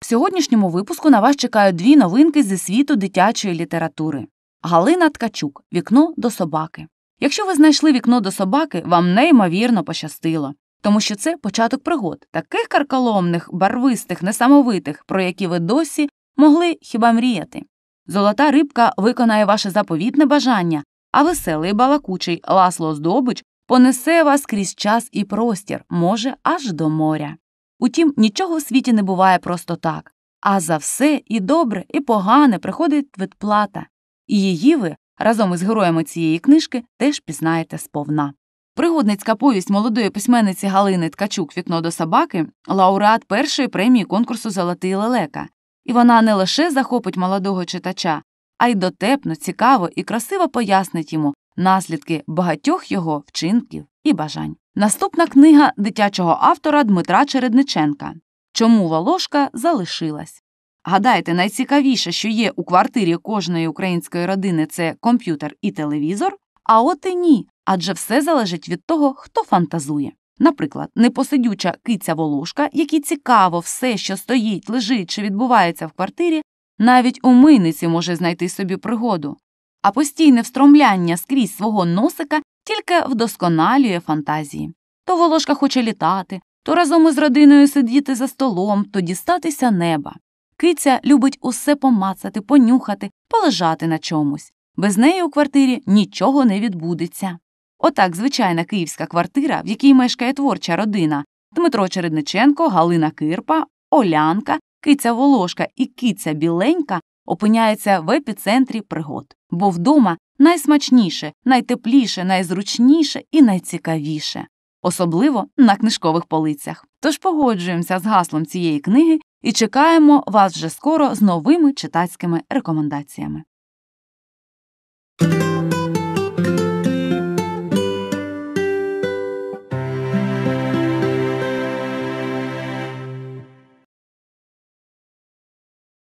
сьогоднішньому випуску на вас чекають дві новинки зі світу дитячої літератури. Галина Ткачук Вікно до собаки. Якщо ви знайшли вікно до собаки, вам неймовірно пощастило, тому що це початок пригод, таких карколомних, барвистих, несамовитих, про які ви досі могли хіба мріяти. Золота рибка виконає ваше заповітне бажання, а веселий балакучий Ласло Здобич понесе вас крізь час і простір, може, аж до моря. Утім, нічого в світі не буває просто так, а за все і добре, і погане приходить відплата, і її ви разом із героями цієї книжки теж пізнаєте сповна. Пригодницька повість молодої письменниці Галини Ткачук Вікно до собаки лауреат першої премії конкурсу Золотий лелека, і вона не лише захопить молодого читача, а й дотепно, цікаво і красиво пояснить йому наслідки багатьох його вчинків і бажань. Наступна книга дитячого автора Дмитра Чередниченка Чому Волошка залишилась. Гадаєте, найцікавіше, що є у квартирі кожної української родини, це комп'ютер і телевізор, а от і ні, адже все залежить від того, хто фантазує. Наприклад, непосидюча киця волошка, якій цікаво все, що стоїть, лежить чи відбувається в квартирі, навіть у мийниці може знайти собі пригоду, а постійне встромляння скрізь свого носика тільки вдосконалює фантазії. То волошка хоче літати, то разом із родиною сидіти за столом, то дістатися неба. Киця любить усе помацати, понюхати, полежати на чомусь. Без неї у квартирі нічого не відбудеться. Отак звичайна київська квартира, в якій мешкає творча родина Дмитро Чередниченко, Галина Кирпа, Олянка, киця Волошка і киця Біленька опиняються в епіцентрі пригод, бо вдома найсмачніше, найтепліше, найзручніше і найцікавіше, особливо на книжкових полицях. Тож погоджуємося з гаслом цієї книги і чекаємо вас вже скоро з новими читацькими рекомендаціями.